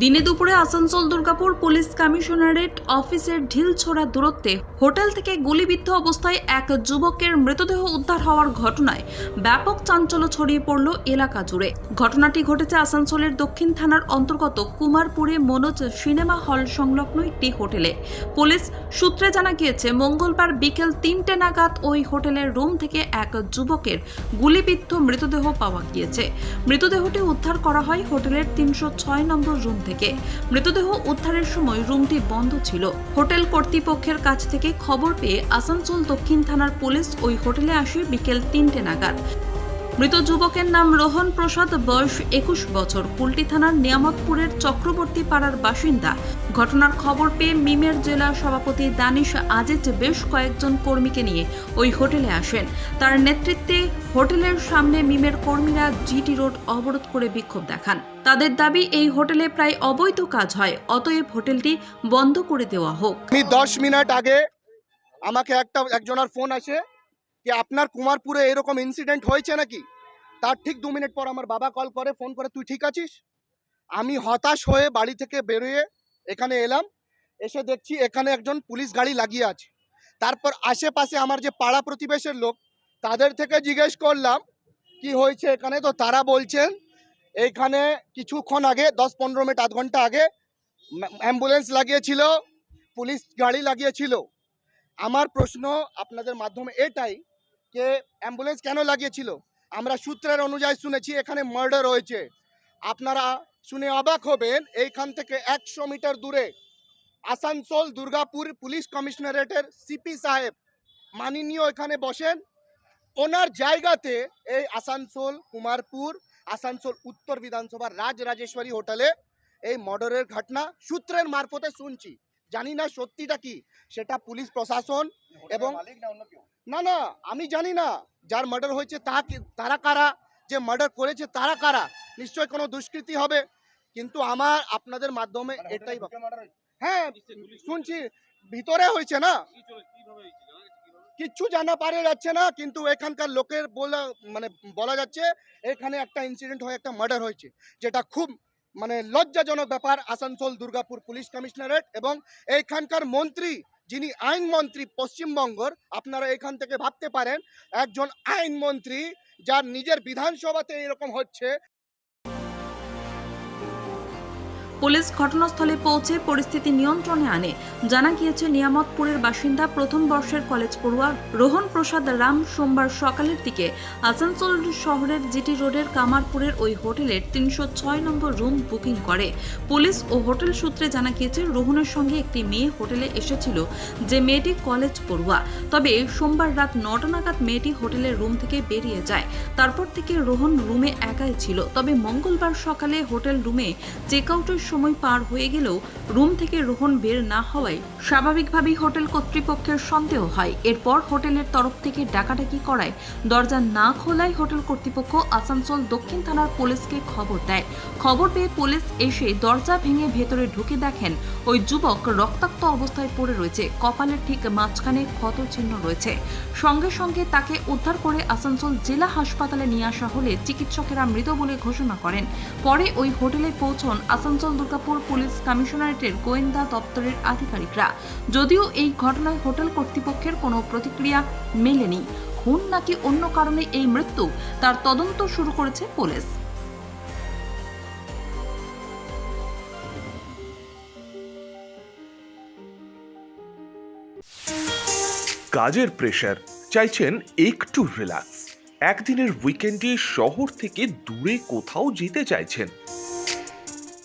দিনে দুপুরে Asansol Durgapur police commissionerate অফিসের ঢিল ঢিলছোড়া দূরত্বে হোটেল থেকে গুলিবিদ্ধ অবস্থায় এক যুবকের মৃতদেহ উদ্ধার হওয়ার ঘটনায় ব্যাপক চাঞ্চল্য ছড়িয়ে পড়ল এলাকা জুড়ে। ঘটনাটি ঘটেছে আসানসোলের দক্ষিণ থানার অন্তর্গত কুমারপুরে মনোজ সিনেমা হল সংলগ্ন একটি হোটেলে। পুলিশ সূত্রে জানা গিয়েছে, মঙ্গলবার বিকেল তিনটে নাগাদ ওই হোটেলের রুম থেকে এক যুবকের গুলিবিদ্ধ মৃতদেহ পাওয়া গিয়েছে। মৃতদেহটি উদ্ধার করা হয় হোটেলের তিনশো ছয় নম্বর রুম থেকে মৃতদেহ উদ্ধারের সময় রুমটি বন্ধ ছিল। হোটেল কর্তৃপক্ষের কাছ থেকে খবর পেয়ে আসানসোল দক্ষিণ থানার পুলিশ ওই হোটেলে আসে বিকেল তিনটে নাগাদ। মৃত যুবকের নাম রোহন প্রসাদ, বয়স একুশ বছর। কুলটি থানার নিয়ামতপুরের চক্রবর্তী পাড়ার বাসিন্দা। ঘটনার খবর পেয়ে মিমের জেলা সভাপতি দানিশ আজিজ বেশ কয়েকজন কর্মীকে নিয়ে ওই হোটেলে আসেন। তার নেতৃত্বে হোটেলের সামনে মিমের কর্মীরা জিটি রোড অবরোধ করে বিক্ষোভ দেখান। তাদের দাবি, এই হোটেলে প্রায় অবৈধ কাজ হয়, অতএব হোটেলটি বন্ধ করে দেওয়া হোক। দশ মিনিট আগে আমাকে একটা, একজনের ফোন আসে যে আপনার কুমারপুরে এরকম ইনসিডেন্ট হয়েছে নাকি? তার ঠিক দু মিনিট পর আমার বাবা কল করে ফোন করে, তুই ঠিক আছিস? আমি হতাশ হয়ে বাড়ি থেকে বেরিয়ে এখানে এলাম। এসে দেখছি এখানে একজন পুলিশ গাড়ি লাগিয়ে আছে। তারপর আশেপাশে আমার যে পাড়া প্রতিবেশের লোক, তাদের থেকে জিজ্ঞেস করলাম, কি হয়েছে এখানে? তো তারা বলছেন, এইখানে কিছুক্ষণ আগে, দশ পনেরো মিনিট, আধ ঘণ্টা আগে অ্যাম্বুলেন্স লাগিয়েছিল, পুলিশ গাড়ি লাগিয়েছিল। আমার প্রশ্ন আপনাদের মাধ্যমে এটাই যে অ্যাম্বুলেন্স কেন লাগিয়েছিল? আমরা সূত্রের অনুযায়ী শুনেছি এখানে মার্ডার হয়েছে। আপনারা শুনে অবাক হবেন, এইখান থেকে একশো মিটার দূরে আসানসোল, দুর্গাপুর পুলিশ কমিশনারেটের সিপি সাহেব মাননীয় এখানে বসেন। ওনার জায়গাতে এই আসানসোল, কুমারপুর, আসানসোল উত্তর বিধানসভার রাজ রাজেশ্বরী হোটেলে এই মর্ডারের ঘটনা সূত্রের মারফতে শুনছি। জানি না সত্যিটা কি সেটা পুলিশ প্রশাসন এবং না না আমি জানি না যার মার্ডার হয়েছে তা তারা কারা যে মার্ডার করেছে তারা কারা নিশ্চয় কোনো দুষ্কৃতি হবে কিন্তু আমার আপনাদের মাধ্যমে এটাই হ্যাঁ শুনছি ভিতরে হয়েছে না? কিচ্ছু জানা পারে যাচ্ছে না কিন্তু এখানকার লোকের বলা মানে বলা যাচ্ছে এখানে একটা ইনসিডেন্ট হয়ে একটা মার্ডার হয়েছে যেটা খুব মানে লজ্জাজনক ব্যাপার আসানসোল দুর্গাপুর পুলিশ কমিশনারেট এবং এইখানকার মন্ত্রী যিনি আইনমন্ত্রী পশ্চিমবঙ্গর, আপনারা এখান থেকে ভাবতে পারেন, একজন আইনমন্ত্রী যার নিজের বিধানসভাতে এরকম হচ্ছে। পুলিশ ঘটনাস্থলে পৌঁছে পরিস্থিতি নিয়ন্ত্রণে আনে। জানা গিয়েছে, নিয়ামতপুরের বাসিন্দা প্রথম বর্ষের কলেজ পড়ুয়া রোহন প্রসাদ রাম সোমবার সকালের দিকে আসানসোল শহরের জিটি রোডের কামারপুরের ওই হোটেলের তিনশো ছয় নম্বর রুম বুকিং করে। পুলিশ ও হোটেল সূত্রে জানা গিয়েছে, রোহনের সঙ্গে একটি মেয়ে হোটেলে এসেছিল, যে মেয়েটি কলেজ পড়ুয়া। তবে সোমবার রাত নটা নাগাদ মেয়েটি হোটেলের রুম থেকে বেরিয়ে যায়। তারপর থেকে রোহন রুমে একাই ছিল। তবে মঙ্গলবার সকালে হোটেল রুমে চেক আউটের সময় পার হয়ে গেলেও রুম থেকে রোহন বের না হওয়ায় স্বাভাবিকভাবেই হোটেল কর্তৃপক্ষের সন্দেহ হয়। এরপর হোটেলের তরফ থেকে ডাকাডাকি করায় দরজা না খোলায় হোটেল কর্তৃপক্ষ আসানসোল দক্ষিণ থানার পুলিশকে খবর দেয়। খবর পেয়ে পুলিশ এসে দরজা ভেঙে ভেতরে ঢুকে দেখেন ওই যুবক রক্তাক্ত অবস্থায় পড়ে রয়েছে। কপালের ঠিক মাঝখানে ক্ষত চিহ্ন রয়েছে। সঙ্গে সঙ্গে তাকে উদ্ধার করে আসানসোল জেলা হাসপাতালে নিয়ে আসা হলে চিকিৎসকেরা মৃত বলে ঘোষণা করেন। পরে ওই হোটেলে পৌঁছন আসানসোল দুর্গাপুর পুলিশ কমিশনারেটের গোয়েন্দা দপ্তরের আধিকারিকরা। যদিও এই ঘটনায় হোটেল কর্তৃপক্ষের কোনো প্রতিক্রিয়া মেলেনি। খুন নাকি অন্য কারণে এই মৃত্যু, তার তদন্ত শুরু করেছে পুলিশ। কাজের প্রেশার, চাইছেন একটু রিল্যাক্স একদিনের উইকেন্ডে শহর থেকে দূরে কোথাও যেতে চাইছেন।